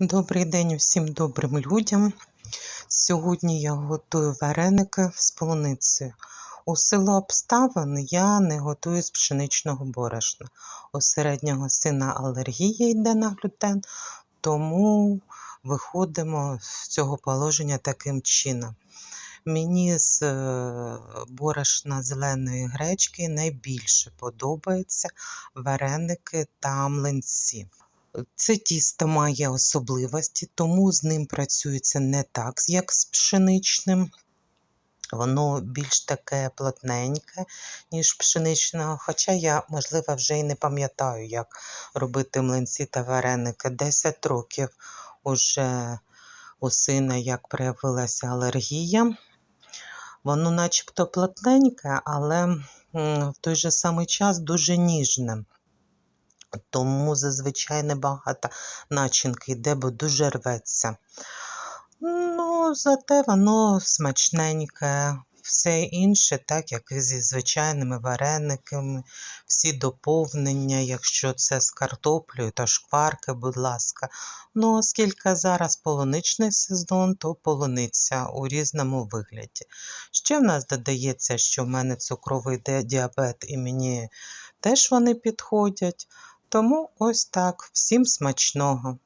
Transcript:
Добрий день усім добрим людям. Сьогодні я готую вареники з полуницею. У силу обставин я не готую з пшеничного борошна. У середнього сина алергія йде на глютен, тому виходимо з цього положення таким чином. Мені з е, борошна зеленої гречки найбільше подобаються вареники та млинці. Це тісто має особливості, тому з ним працюється не так, як з пшеничним. Воно більш таке плотненьке, ніж пшеничне, хоча я, можливо, вже й не пам'ятаю, як робити млинці та вареники. 10 років уже у сина як проявилася алергія. Воно начебто плотненьке, але в той же самий час дуже ніжне. Тому зазвичай небагато начинки йде, бо дуже рветься. Ну, зате воно смачненьке. Все інше, так як і зі звичайними варениками, всі доповнення, якщо це з картоплею, то шкварки, будь ласка. Ну, оскільки зараз полуничний сезон, то полуниця у різному вигляді. Ще в нас додається, що в мене цукровий діабет і мені теж вони підходять. Тому ось так, всім смачного.